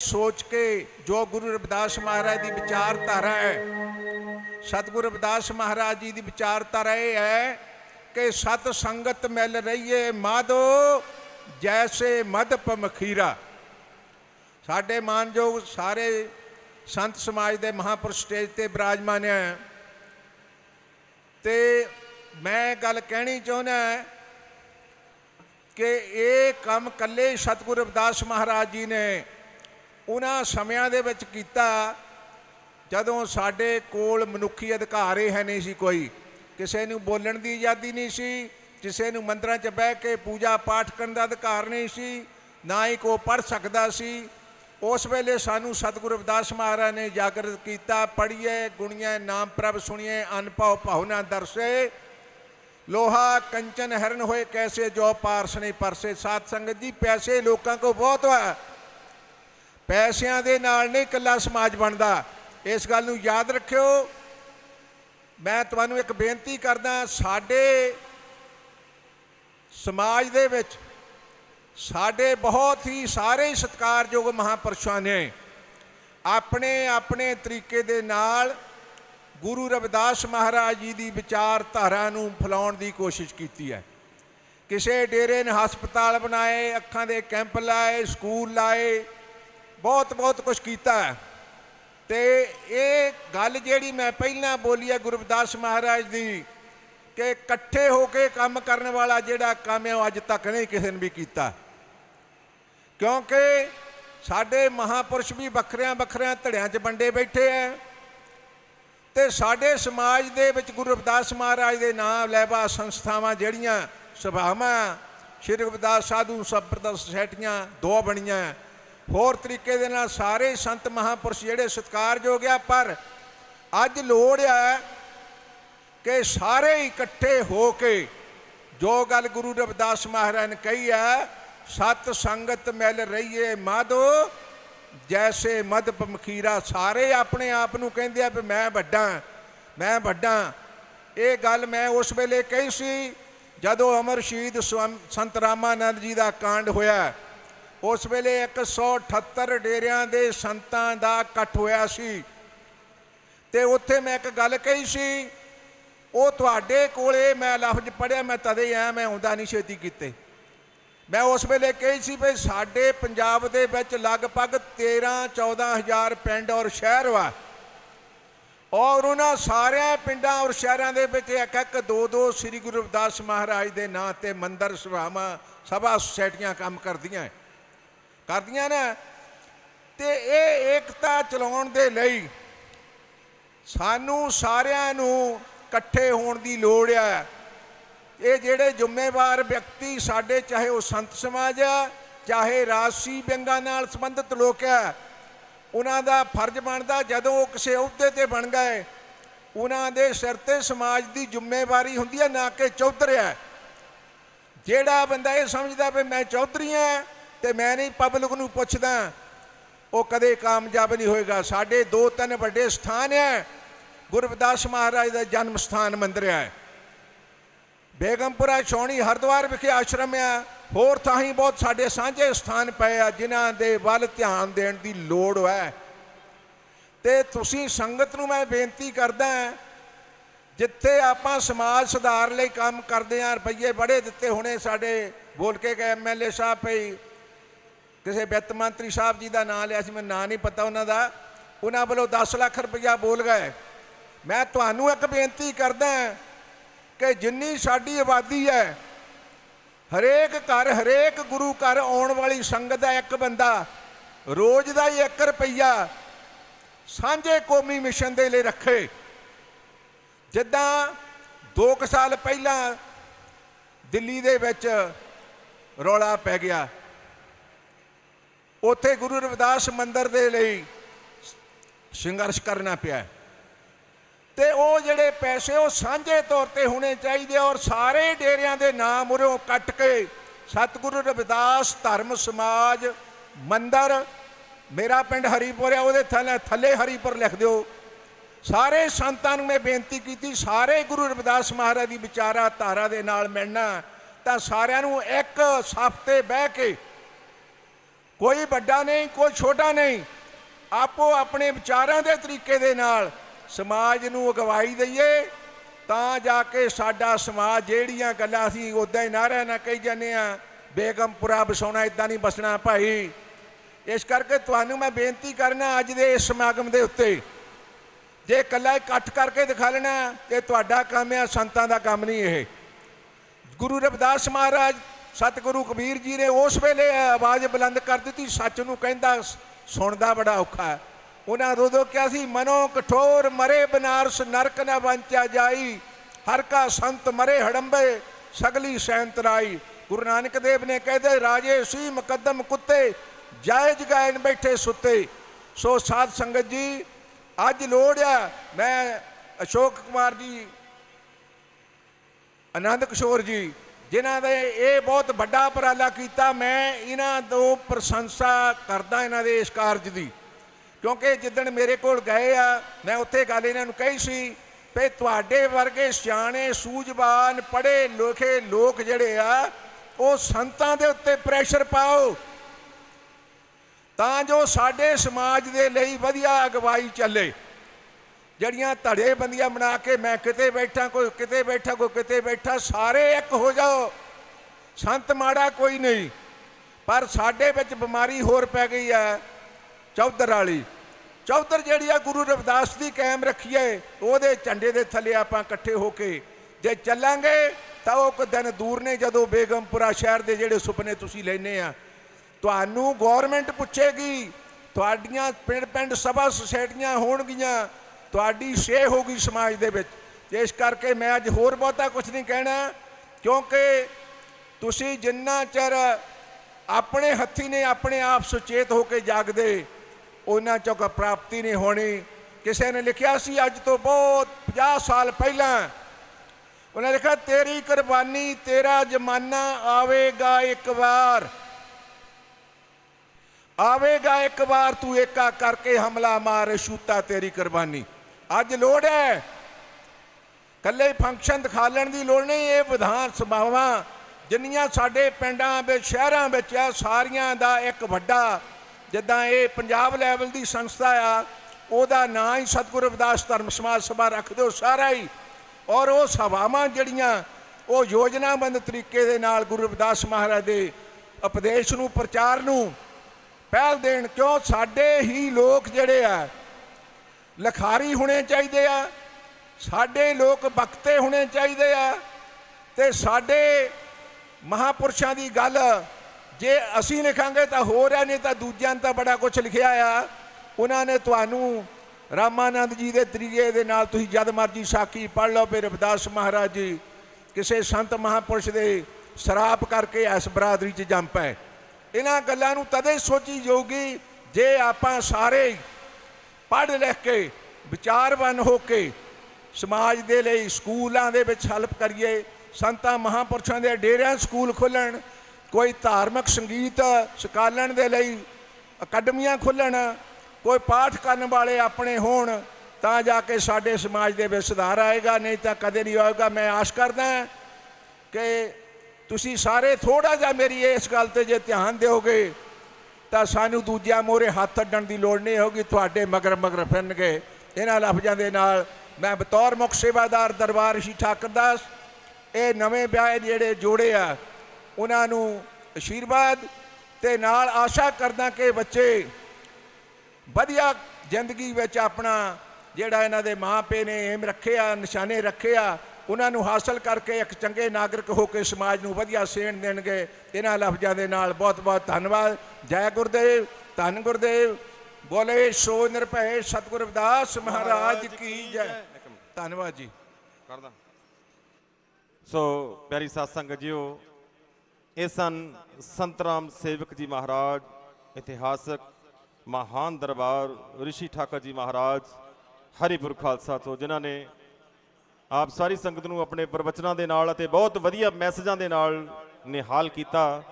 ਸੋਚ ਕੇ ਜੋ ਗੁਰੂ ਰਵਿਦਾਸ ਮਹਾਰਾਜ ਦੀ ਵਿਚਾਰਧਾਰਾ ਹੈ, ਸਤਿਗੁਰੂ ਰਵਿਦਾਸ ਮਹਾਰਾਜ ਜੀ ਦੀ ਵਿਚਾਰਧਾਰਾ ਇਹ ਹੈ ਕਿ ਸਤ ਸੰਗਤ ਮਿਲ ਰਹੀਏ ਮਾਧੋ, ਜੈਸੇ ਮਦਪ ਮਖੀਰਾ ਸਾਡੇ ਮਾਨਯੋਗ ਸਾਰੇ ਸੰਤ ਸਮਾਜ ਦੇ ਮਹਾਪੁਰਸ਼ ਸਟੇਜ ਤੇ ਬਿਰਾਜਮਾਨ ਹੈ। ਤੇ ਮੈਂ ਗੱਲ ਕਹਿਣੀ ਚਾਹੁੰਦਾ ਕਿ ਇਹ ਕੰਮ ਕੱਲੇ ਸਤਿਗੁਰੂ ਰਵਿਦਾਸ ਮਹਾਰਾਜ ਜੀ ਨੇ ਉਹਨਾਂ ਸਮਿਆਂ ਦੇ ਵਿੱਚ ਕੀਤਾ ਜਦੋਂ ਸਾਡੇ ਕੋਲ ਮਨੁੱਖੀ ਅਧਿਕਾਰ ਹੀ ਹੈ ਨਹੀਂ ਸੀ ਕੋਈ। ਕਿਸੇ ਨੂੰ ਬੋਲਣ ਦੀ ਆਜ਼ਾਦੀ ਨਹੀਂ ਸੀ, ਕਿਸੇ ਨੂੰ ਮੰਦਰਾਂ 'ਚ ਬਹਿ ਕੇ ਪੂਜਾ ਪਾਠ ਕਰਨ ਦਾ ਅਧਿਕਾਰ ਨਹੀਂ ਸੀ, ਨਾ ਹੀ ਕੋ ਪੜ ਸਕਦਾ ਸੀ। ਉਸ ਵੇਲੇ ਸਾਨੂੰ ਸਤਿਗੁਰੂ ਰਵਿਦਾਸ ਮਹਾਰਾਜ ਨੇ ਜਾਗਰਤ ਕੀਤਾ, ਪੜ੍ਹੀਏ, ਗੁਣੀਏ, ਨਾਮ ਪ੍ਰਭ ਸੁਣੀਏ ਅਨਭਉ ਭਾਵਨਾ ਦਰਸੇ। ਲੋਹਾ ਕੰਚਨ ਹਰਨ ਹੋਏ ਕੈਸੇ, ਜੋ ਪਾਰਸ ਨਹੀਂ ਪਰਸੇ। ਸਾਧ ਸੰਗਤ ਜੀ ਪੈਸੇ ਲੋਕਾਂ ਕੋ ਬਹੁਤ ਹੈ। ਪੈਸਿਆਂ ਦੇ ਨਾਲ ਨਹੀਂ ਇਕੱਲਾ ਸਮਾਜ ਬਣਦਾ। ਇਸ ਗੱਲ ਨੂੰ ਯਾਦ ਰੱਖਿਓ। ਮੈਂ ਤੁਹਾਨੂੰ ਇੱਕ ਬੇਨਤੀ ਕਰਦਾ ਸਾਡੇ ਸਮਾਜ ਦੇ ਵਿੱਚ ਸਾਡੇ ਬਹੁਤ ਹੀ ਸਾਰੇ ਸਤਿਕਾਰਯੋਗ ਮਹਾਪੁਰਸ਼ਾਂ ਨੇ ਆਪਣੇ ਆਪਣੇ ਤਰੀਕੇ ਦੇ ਨਾਲ ਗੁਰੂ ਰਵਿਦਾਸ ਮਹਾਰਾਜ ਜੀ ਦੀ ਵਿਚਾਰਧਾਰਾ ਨੂੰ ਫੈਲਾਉਣ ਦੀ ਕੋਸ਼ਿਸ਼ ਕੀਤੀ ਹੈ। ਕਿਸੇ ਡੇਰੇ ਨੇ ਹਸਪਤਾਲ ਬਣਾਏ, ਅੱਖਾਂ ਦੇ ਕੈਂਪ ਲਾਏ, ਸਕੂਲ ਲਾਏ ਬਹੁਤ ਬਹੁਤ ਕੁਝ ਕੀਤਾ ਹੈ। ਤੇ ਇਹ ਗੱਲ ਜਿਹੜੀ ਮੈਂ ਪਹਿਲਾਂ ਬੋਲੀ ਹੈ ਗੁਰੂ ਰਵਿਦਾਸ ਮਹਾਰਾਜ ਦੀ, ਕਿ ਇਕੱਠੇ ਹੋ ਕੇ ਕੰਮ ਕਰਨ ਵਾਲਾ ਜਿਹੜਾ ਕੰਮ ਹੈ ਉਹ ਅੱਜ ਤੱਕ ਨਹੀਂ ਕਿਸੇ ਨੇ ਵੀ ਕੀਤਾ। ਕਿਉਂਕਿ ਸਾਡੇ ਮਹਾਪੁਰਸ਼ ਵੀ ਵੱਖਰਿਆਂ ਵੱਖਰਿਆਂ ਧੜਿਆਂ 'ਚ ਵੰਡੇ ਬੈਠੇ ਐ ਤੇ ਸਾਡੇ ਸਮਾਜ ਦੇ ਵਿੱਚ ਗੁਰੂ ਰਵਿਦਾਸ ਮਹਾਰਾਜ ਦੇ ਨਾਮ ਲੈਵਾ ਸੰਸਥਾਵਾਂ ਜਿਹੜੀਆਂ, ਸਭਾਵਾਂ, ਸ਼੍ਰੀ ਰਵਿਦਾਸ ਸਾਧੂ ਸੰਪਰਦਾ ਸੁਸਾਇਟੀਆਂ ਦੋ ਬਣੀਆਂ। ਹੋਰ ਤਰੀਕੇ ਦੇ ਨਾਲ ਸਾਰੇ ਸੰਤ ਮਹਾਪੁਰਸ਼ ਜਿਹੜੇ ਸਤਿਕਾਰਯੋਗ ਆ, ਪਰ ਅੱਜ ਲੋੜ ਆ ਕਿ ਸਾਰੇ ਇਕੱਠੇ ਹੋ ਕੇ ਜੋ ਗੱਲ ਗੁਰੂ ਰਵਿਦਾਸ ਮਹਾਰਾਜ ਨੇ ਕਹੀ ਹੈ ਸਤ ਸੰਗਤ ਮਿਲ ਰਹੀਏ ਮਾਧੋ, ਜੈਸੇ ਮਦਪ ਮਖੀਰਾ ਸਾਰੇ ਆਪਣੇ ਆਪ ਨੂੰ ਕਹਿੰਦੇ ਆ ਵੀ ਮੈਂ ਵੱਡਾ ਮੈਂ ਵੱਡਾ। ਇਹ ਗੱਲ ਮੈਂ ਉਸ ਵੇਲੇ ਕਹੀ ਸੀ ਜਦੋਂ ਅਮਰ ਸ਼ਹੀਦ ਸਵੰ- ਸੰਤ ਰਾਮਾਨੰਦ ਜੀ ਦਾ ਕਾਂਡ ਹੋਇਆ। ਉਸ ਵੇਲੇ 178 ਡੇਰਿਆਂ ਦੇ ਸੰਤਾਂ ਦਾ ਇਕੱਠ ਹੋਇਆ ਸੀ। ਤੇ ਉੱਥੇ ਮੈਂ ਇੱਕ ਗੱਲ ਕਹੀ ਸੀ, ਉਹ ਤੁਹਾਡੇ ਕੋਲੇ ਮੈਂ ਲਫ਼ਜ਼ ਪੜਿਆ ਮੈਂ ਤਦੇ ਆ ਮੈਂ ਆਉਂਦਾ ਨਹੀਂ ਛੇਤੀ ਕੀਤੇ। ਮੈਂ ਉਸ ਵੇਲੇ ਕਹੀ ਸੀ ਵੀ ਸਾਡੇ ਪੰਜਾਬ ਦੇ ਵਿੱਚ ਲਗਭਗ 13 14000 ਪਿੰਡ ਔਰ ਸ਼ਹਿਰ ਵਾ। ਔਰ ਉਹਨਾਂ ਸਾਰਿਆਂ ਪਿੰਡਾਂ ਔਰ ਸ਼ਹਿਰਾਂ ਦੇ ਵਿੱਚ ਇੱਕ ਇੱਕ ਦੋ ਦੋ ਸ੍ਰੀ ਗੁਰੂ ਰਵਿਦਾਸ ਮਹਾਰਾਜ ਦੇ ਨਾਂ ਤੇ ਮੰਦਰ ਸਭਾਵਾਂ, ਸਭਾ ਸੁਸਾਇਟੀਆਂ ਕੰਮ ਕਰਦੀਆਂ। ਕਰਦੀਆਂ ਨੇ। ਤੇ ਇਹ ਏਕਤਾ ਚਲਾਉਣ ਦੇ ਲਈ ਸਾਨੂੰ ਸਾਰਿਆਂ ਨੂੰ ਇਕੱਠੇ ਹੋਣ ਦੀ ਲੋੜ ਆ। ਇਹ ਜਿਹੜੇ ਜ਼ਿੰਮੇਵਾਰ ਵਿਅਕਤੀ ਸਾਡੇ, ਚਾਹੇ ਉਹ ਸੰਤ ਸਮਾਜ ਆ, ਚਾਹੇ ਰਾਜਸੀ ਵਿਅੰਗਾਂ ਨਾਲ ਸੰਬੰਧਿਤ ਲੋਕ ਆ, ਉਹਨਾਂ ਦਾ ਫਰਜ਼ ਬਣਦਾ ਜਦੋਂ ਉਹ ਕਿਸੇ ਅਹੁਦੇ ਤੇ ਬਣ ਗਏ, ਉਹਨਾਂ ਦੇ ਸਿਰ ਤੇ ਸਮਾਜ ਦੀ ਜ਼ਿੰਮੇਵਾਰੀ ਹੁੰਦੀ ਹੈ ਨਾ ਕਿ ਚੌਧਰਿਆ ਜਿਹੜਾ ਬੰਦਾ ਇਹ ਸਮਝਦਾ ਵੀ ਮੈਂ ਚੌਧਰੀ ਆ ਤੇ ਮੈਂ ਨਹੀਂ ਪਬਲਿਕ ਨੂੰ ਪੁੱਛਦਾ, ਉਹ ਕਦੇ ਕਾਮਯਾਬ ਨਹੀਂ ਹੋਏਗਾ। ਸਾਡੇ ਦੋ ਤਿੰਨ ਵੱਡੇ ਸਥਾਨ ਹੈ ਗੁਰਬਦਾਸ ਮਹਾਰਾਜ ਦਾ ਜਨਮ ਸਥਾਨ ਮੰਦਿਰ ਹੈ ਬੇਗਮਪੁਰਾ, ਛਾਉਣੀ, ਹਰਿਦੁਆਰ ਵਿਖੇ ਆਸ਼ਰਮ ਆ ਹੋਰ ਥਾਈਂ ਬਹੁਤ ਸਾਡੇ ਸਾਂਝੇ ਸਥਾਨ ਪਏ ਆ, ਜਿਨ੍ਹਾਂ ਦੇ ਵੱਲ ਧਿਆਨ ਦੇਣ ਦੀ ਲੋੜ ਹੈ ਤੇ ਤੁਸੀਂ ਸੰਗਤ ਨੂੰ ਮੈਂ ਬੇਨਤੀ ਕਰਦਾ ਜਿੱਥੇ ਆਪਾਂ ਸਮਾਜ ਸੁਧਾਰ ਲਈ ਕੰਮ ਕਰਦੇ ਆ, ਰੁਪਈਏ ਬੜੇ ਦਿੱਤੇ ਹੋਣੇ ਸਾਡੇ ਬੋਲ ਕੇ ਗਏ ਐਮਐਲਏ ਸਾਹਿਬ ਭਈ। ਕਿਸੇ ਵਿੱਤ ਮੰਤਰੀ ਸਾਹਿਬ ਜੀ ਦਾ ਨਾਮ ਲਿਆ ਸੀ, ਮੈਨੂੰ ਨਾਂ ਨਹੀਂ ਪਤਾ ਉਹਨਾਂ ਦਾ। ਉਹਨਾਂ ਵੱਲੋਂ 10 ਲੱਖ ਰੁਪਈਆ ਬੋਲ ਗਏ। ਮੈਂ ਤੁਹਾਨੂੰ ਇੱਕ ਬੇਨਤੀ ਕਰਦਾ ਕਿ ਜਿੰਨੀ ਸਾਡੀ ਆਬਾਦੀ ਹੈ, ਹਰੇਕ ਘਰ, ਹਰੇਕ ਗੁਰੂ ਘਰ ਆਉਣ ਵਾਲੀ ਸੰਗਤ ਦਾ ਇੱਕ ਬੰਦਾ, ਰੋਜ਼ ਦਾ ਹੀ 1 ਰੁਪਈਆ ਸਾਂਝੇ ਕੌਮੀ ਮਿਸ਼ਨ ਦੇ ਲਈ ਰੱਖੇ। ਜਿੱਦਾਂ 2 ਸਾਲ ਪਹਿਲਾਂ ਦਿੱਲੀ ਦੇ ਵਿੱਚ ਰੌਲਾ ਪੈ ਗਿਆ। ਉੱਥੇ ਗੁਰੂ ਰਵਿਦਾਸ ਮੰਦਿਰ ਦੇ ਲਈ ਸੰਘਰਸ਼ ਕਰਨਾ ਪਿਆ ਤੇ ਉਹ ਜਿਹੜੇ ਪੈਸੇ ਉਹ ਸਾਂਝੇ ਤੌਰ ਤੇ ਹੋਣੇ ਚਾਹੀਦੇ ਔਰ ਸਾਰੇ ਡੇਰਿਆਂ ਦੇ ਨਾਮ ਉਰੋਂ ਕੱਟ ਕੇ ਸਤਿਗੁਰੂ ਰਵਿਦਾਸ ਧਰਮ ਸਮਾਜ ਮੰਦਰ ਮੇਰਾ ਪਿੰਡ ਹਰੀਪੁਰ ਹੈ ਉਹਦੇ ਥੱਲੇ ਥੱਲੇ ਹਰੀਪੁਰ ਲਿਖ ਦਿਓ। ਸਾਰੇ ਸੰਤਾਂ ਨੂੰ ਮੈਂ ਬੇਨਤੀ ਕੀਤੀ, ਸਾਰੇ ਗੁਰੂ ਰਵਿਦਾਸ ਮਹਾਰਾਜ ਦੀ ਵਿਚਾਰਾ ਧਾਰਾ ਦੇ ਨਾਲ ਮਿਲਣਾ ਤਾਂ ਸਾਰਿਆਂ ਨੂੰ ਇੱਕ ਸਫ਼ ਬਹਿ ਕੇ ਕੋਈ ਵੱਡਾ ਨਹੀਂ, ਕੋਈ ਛੋਟਾ ਨਹੀਂ। ਆਪੋ ਆਪਣੇ ਵਿਚਾਰਾਂ ਦੇ ਤਰੀਕੇ ਦੇ ਨਾਲ ਸਮਾਜ ਨੂੰ ਅਗਵਾਈ ਦਈਏ, ਤਾਂ ਜਾ ਕੇ ਸਾਡਾ ਸਮਾਜ ਜਿਹੜੀਆਂ ਗੱਲਾਂ ਅਸੀਂ ਉਦਾਂ ਹੀ ਨਾਰਿਆਂ ਨਾਲ ਕਹੀ ਜਾਂਦੇ ਆ ਬੇਗਮਪੁਰਾ ਬਸਾਉਣਾ ਇਦਾਂ ਨਹੀਂ ਬਸਣਾ ਭਾਈ। ਇਸ ਕਰਕੇ ਤੁਹਾਨੂੰ ਮੈਂ ਬੇਨਤੀ ਕਰਨਾ ਅੱਜ ਦੇ ਇਸ ਸਮਾਗਮ ਦੇ ਉੱਤੇ। ਜੇ ਇਕੱਲਾ ਇਕੱਠ ਕਰਕੇ ਦਿਖਾ ਲੈਣਾ, ਤੇ ਤੁਹਾਡਾ ਕੰਮ ਆ ਸੰਤਾਂ ਦਾ ਕੰਮ ਨਹੀਂ ਇਹ। ਗੁਰੂ ਰਵਿਦਾਸ ਮਹਾਰਾਜ ਸਤਿਗੁਰੂ ਕਬੀਰ ਜੀ ਨੇ ਉਸ ਵੇਲੇ ਇਹ ਆਵਾਜ਼ ਬੁਲੰਦ ਕਰ ਦਿੱਤੀ, ਸੱਚ ਨੂੰ ਕਹਿੰਦਾ, ਸੁਣਦਾ ਬੜਾ ਔਖਾ ਹੈ। ਉਹਨਾਂ ਰੋਦੋ ਕਿਹਾ ਸੀ, ਮਨੋ ਕਠੋਰ ਮਰੇ ਬਨਾਰਸ, ਨਰਕ ਨਾ ਵੰਚਿਆ ਜਾਈ। ਹਰ ਕਾ ਸੰਤ ਮਰੇ ਹੜੰਬੇ, ਸਗਲੀ ਸੈਂਤਰਾਈ ਗੁਰੂ ਨਾਨਕ ਦੇਵ ਨੇ ਕਹਦੇ ਰਾਜੇ ਸੀ ਮੁਕੱਦਮ ਕੁੱਤੇ, ਜਾਇਜ਼ ਗਾਇਨ ਬੈਠੇ ਸੁੱਤੇ। ਸੋ ਸਾਧ ਸੰਗਤ ਜੀ, ਅੱਜ ਲੋੜ ਆ, ਮੈਂ ਅਸ਼ੋਕ ਕੁਮਾਰ ਜੀ, ਆਨੰਦ ਕਿਸ਼ੋਰ ਜੀ ਜਿਨ੍ਹਾਂ ਦੇ ਇਹ ਬਹੁਤ ਵੱਡਾ ਉਪਰਾਲਾ ਕੀਤਾ, ਮੈਂ ਇਹਨਾਂ ਤੋਂ ਪ੍ਰਸ਼ੰਸਾ ਕਰਦਾ ਇਹਨਾਂ ਦੇ ਇਸ ਕਾਰਜ ਦੀ। ਕਿਉਂਕਿ ਜਿੱਦਣ ਮੇਰੇ ਕੋਲ ਗਏ ਆ, ਮੈਂ ਉੱਥੇ ਗੱਲ ਇਹਨਾਂ ਨੂੰ ਕਹੀ ਸੀ ਵੀ ਤੁਹਾਡੇ ਵਰਗੇ ਸਿਆਣੇ, ਸੂਝਵਾਨ, ਪੜ੍ਹੇ ਲਿਖੇ ਲੋਕ ਜਿਹੜੇ ਆ, ਉਹ ਸੰਤਾਂ ਦੇ ਉੱਤੇ ਪ੍ਰੈਸ਼ਰ ਪਾਓ। ਤਾਂ ਜੋ ਸਾਡੇ ਸਮਾਜ ਦੇ ਲਈ ਵਧੀਆ ਅਗਵਾਈ ਚੱਲੇ। ਜਿਹੜੀਆਂ ਧੜੇ ਬੰਦੀਆਂ ਬਣਾ ਕੇ ਮੈਂ ਕਿਤੇ ਬੈਠਾ, ਕੋਈ ਕਿਤੇ ਬੈਠਾ, ਕੋਈ ਕਿਤੇ ਬੈਠਾ, ਸਾਰੇ ਇੱਕ ਹੋ ਜਾਓ। ਸੰਤ ਮਾੜਾ ਕੋਈ ਨਹੀਂ। ਪਰ ਸਾਡੇ ਵਿੱਚ ਬਿਮਾਰੀ ਹੋਰ ਪੈ ਗਈ ਹੈ, ਚੌਧਰ ਵਾਲੀ। ਚੌਧਰ ਜਿਹੜੀ ਆ, ਗੁਰੂ ਰਵਿਦਾਸ ਦੀ ਕਾਇਮ ਰੱਖੀਏ ਉਹਦੇ ਝੰਡੇ ਦੇ ਥੱਲੇ ਆਪਾਂ ਇਕੱਠੇ ਹੋ ਕੇ ਜੇ ਚੱਲਾਂਗੇ, ਤਾਂ ਉਹ ਇੱਕ ਦਿਨ ਦੂਰ ਨੇ ਜਦੋਂ ਬੇਗਮਪੁਰਾ ਸ਼ਹਿਰ ਦੇ ਜਿਹੜੇ ਸੁਪਨੇ ਤੁਸੀਂ ਲੈਨੇ ਆ। ਤੁਹਾਨੂੰ ਗਵਰਨਮੈਂਟ ਪੁੱਛੇਗੀ, ਤੁਹਾਡੀਆਂ ਪਿੰਡ ਪਿੰਡ ਸਭਾ ਸੁਸਾਇਟੀਆਂ ਹੋਣਗੀਆਂ ਤੁਹਾਡੀ ਸ਼ੇ ਹੋਗੀ ਸਮਾਜ ਦੇ ਵਿੱਚ। ਇਸ ਕਰਕੇ ਮੈਂ ਅੱਜ ਹੋਰ ਬਹੁਤਾ ਕੁਝ ਨਹੀਂ ਕਹਿਣਾ, ਕਿਉਂਕਿ ਤੁਸੀਂ ਜਿੰਨਾ ਚਿਰ ਆਪਣੇ ਹੱਥੀ ਨੇ ਆਪਣੇ ਆਪ ਸੁਚੇਤ ਹੋ ਕੇ ਜਾਗਦੇ, ਉਹਨਾਂ ਚੋਂ ਕੋਈ ਪ੍ਰਾਪਤੀ ਨਹੀਂ ਹੋਣੀ। ਕਿਸੇ ਨੇ ਲਿਖਿਆ ਸੀ, ਅੱਜ ਤੋਂ ਬਹੁਤ 50 ਸਾਲ ਪਹਿਲਾਂ। ਉਹਨਾਂ ਲਿਖਿਆ, ਤੇਰੀ ਕੁਰਬਾਨੀ ਤੇਰਾ ਜ਼ਮਾਨਾ ਆਵੇਗਾ ਇੱਕ ਵਾਰ। ਆਵੇਗਾ ਇੱਕ ਵਾਰ ਤੂੰ ਏਕਾ ਕਰਕੇ ਹਮਲਾ ਮਾਰ ਸ਼ੂਤਾ ਤੇਰੀ ਕੁਰਬਾਨੀ। ਅੱਜ ਲੋੜ ਹੈ। ਕੱਲੇ ਫੰਕਸ਼ਨ ਦਿਖਾਲਣ ਦੀ ਲੋੜ ਨਹੀਂ, ਇਹ ਵਿਧਾਨ ਸਭਾਵਾਂ ਜਿੰਨੀਆਂ ਸਾਡੇ ਪਿੰਡਾਂ ਵਿੱਚ, ਸ਼ਹਿਰਾਂ ਵਿੱਚ ਆ, ਸਾਰੀਆਂ ਦਾ ਇੱਕ ਵੱਡਾ, ਜਿੱਦਾਂ ਇਹ ਪੰਜਾਬ ਲੈਵਲ ਦੀ ਸੰਸਥਾ ਆ, ਉਹਦਾ ਨਾਂ ਹੀ ਸਤਿਗੁਰੂ ਰਵਿਦਾਸ ਧਰਮ ਸਮਾਜ ਸਭਾ ਰੱਖ ਦਿਓ ਸਾਰਾ ਹੀ। ਔਰ ਉਹ ਸਭਾਵਾਂ ਜਿਹੜੀਆਂ, ਉਹ ਯੋਜਨਾਬੰਦ ਤਰੀਕੇ ਦੇ ਨਾਲ ਗੁਰੂ ਰਵਿਦਾਸ ਮਹਾਰਾਜ ਦੇ ਉਪਦੇਸ਼ ਨੂੰ, ਪ੍ਰਚਾਰ ਨੂੰ ਪਹਿਲ ਦੇਣ, ਕਿਉਂ ਸਾਡੇ ਹੀ ਲੋਕ ਜਿਹੜੇ ਆ ਲਖਾਰੀ ਹੋਣੇ ਚਾਹੀਦੇ ਆ, ਸਾਡੇ ਲੋਕ ਬਖਤੇ ਹੋਣੇ ਚਾਹੀਦੇ ਆ ਤੇ ਸਾਡੇ ਮਹਾਪੁਰਸ਼ਾਂ ਦੀ ਗੱਲ ਜੇ ਅਸੀਂ ਲਿਖਾਂਗੇ ਤਾਂ ਹੋਰ ਹੈ, ਨਹੀਂ ਤਾਂ ਦੂਜਿਆਂ ਨੇ ਤਾਂ ਬੜਾ ਕੁਝ ਲਿਖਿਆ ਆ। ਉਹਨਾਂ ਨੇ ਤੁਹਾਨੂੰ ਰਾਮਾਨੰਦ ਜੀ ਦੇ ਤਰੀਕੇ ਦੇ ਨਾਲ ਤੁਸੀਂ ਜਦ ਮਰਜ਼ੀ ਸਾਖੀ ਪੜ੍ਹ ਲਓ, ਫਿਰ ਰਵਿਦਾਸ ਮਹਾਰਾਜ ਜੀ ਕਿਸੇ ਸੰਤ ਮਹਾਪੁਰਸ਼ ਦੇ ਸ਼ਰਾਪ ਕਰਕੇ ਇਸ ਬਰਾਦਰੀ 'ਚ ਜੰਮ ਪਏ ਇਹਨਾਂ ਗੱਲਾਂ ਨੂੰ ਤਦੇ ਸੋਚੀ ਜਾਊਗੀ ਜੇ ਆਪਾਂ ਸਾਰੇ ਪੜ੍ਹ ਲਿਖ ਕੇ, ਵਿਚਾਰਵਾਨ ਹੋ ਕੇ ਸਮਾਜ ਦੇ ਲਈ ਸਕੂਲਾਂ ਦੇ ਵਿੱਚ ਹੈਲਪ ਕਰੀਏ, ਸੰਤਾਂ ਮਹਾਪੁਰਸ਼ਾਂ ਦੇ ਡੇਰਿਆਂ ਸਕੂਲ ਖੋਲਣ ਕੋਈ ਧਾਰਮਿਕ ਸੰਗੀਤ ਸਕਾਲਣ ਦੇ ਲਈ ਅਕੈਡਮੀਆਂ ਖੋਲਣ ਕੋਈ ਪਾਠ ਕਰਨ ਵਾਲੇ ਆਪਣੇ ਹੋਣ, ਤਾਂ ਜਾ ਕੇ ਸਾਡੇ ਸਮਾਜ ਦੇ ਵਿੱਚ ਸੁਧਾਰ ਆਏਗਾ, ਨਹੀਂ ਤਾਂ ਕਦੇ ਨਹੀਂ ਆਏਗਾ। ਮੈਂ ਆਸ ਕਰਦਾ ਕਿ ਤੁਸੀਂ ਸਾਰੇ ਥੋੜਾ ਜਿਹਾ ਮੇਰੀ ਇਸ ਗੱਲ ਤੇ ਜੇ ਧਿਆਨ ਦਿਓਗੇ ਤਾਂ ਸਾਨੂੰ ਦੂਜਿਆਂ ਮੋਰੇ ਹੱਥ ਅੱਡਣ ਦੀ ਲੋੜ ਨਹੀਂ ਹੋਗੀ ਤੁਹਾਡੇ ਮਗਰ ਮਗਰ ਫਿਰਨਗੇ। ਇਹਨਾਂ ਲਫ਼ਜ਼ਾਂ ਦੇ ਨਾਲ ਮੈਂ ਬਤੌਰ ਮੁੱਖ ਸੇਵਾਦਾਰ ਦਰਬਾਰ ਰਿਸ਼ੀ ਠਾਕਰ ਦਾਸ ਇਹ ਨਵੇਂ ਵਿਆਹੇ ਜਿਹੜੇ ਜੋੜੇ ਆ, ਉਹਨਾਂ ਨੂੰ ਅਸ਼ੀਰਵਾਦ ਤੇ ਨਾਲ ਆਸ਼ਾ ਕਰਦਾ ਕਿ ਬੱਚੇ ਵਧੀਆ ਜ਼ਿੰਦਗੀ ਵਿੱਚ ਆਪਣਾ ਜਿਹੜਾ ਇਹਨਾਂ ਦੇ ਮਾਪੇ ਨੇ ਏਮ ਰੱਖਿਆ ਨਿਸ਼ਾਨੇ ਰੱਖੇ ਆ ਉਹਨਾਂ ਨੂੰ ਹਾਸਲ ਕਰਕੇ ਇੱਕ ਚੰਗੇ ਨਾਗਰਿਕ ਹੋ ਕੇ ਸਮਾਜ ਨੂੰ ਵਧੀਆ ਸੇਣ ਦੇਣਗੇ ਇਹਨਾਂ ਲਫ਼ਜ਼ਾਂ ਦੇ ਨਾਲ ਬਹੁਤ ਬਹੁਤ ਧੰਨਵਾਦ। ਜੈ ਗੁਰਦੇਵ ਧੰਨ ਗੁਰਦੇਵ। ਬੋਲੇ ਸੋ ਨਿਰਭੈ ਸਤਿਗੁਰ ਰਵਿਦਾਸ ਮਹਾਰਾਜ ਕੀ ਜੈ। ਧੰਨਵਾਦ ਜੀ। ਕਰਦਾ। ਸੋ ਪਿਆਰੀ ਸਾਧ ਸੰਗਤ ਜੀਓ ਇਹ ਸਨ ਸੰਤ ਰਾਮ ਸੇਵਕ ਜੀ ਮਹਾਰਾਜ ਇਤਿਹਾਸਕ ਮਹਾਨ ਦਰਬਾਰ ਰਿਸ਼ੀ ਠਾਕਰ ਜੀ ਮਹਾਰਾਜ ਹਰੀਪੁਰ ਖਾਲਸਾ ਤੋਂ ਜਿਨ੍ਹਾਂ ਨੇ ਆਪ ਸਾਰੀ ਸੰਗਤ ਨੂੰ ਆਪਣੇ ਪ੍ਰਵਚਨਾਂ ਦੇ ਨਾਲ ਅਤੇ ਬਹੁਤ ਵਧੀਆ ਮੈਸੇਜਾਂ ਦੇ ਨਾਲ ਨਿਹਾਲ ਕੀਤਾ।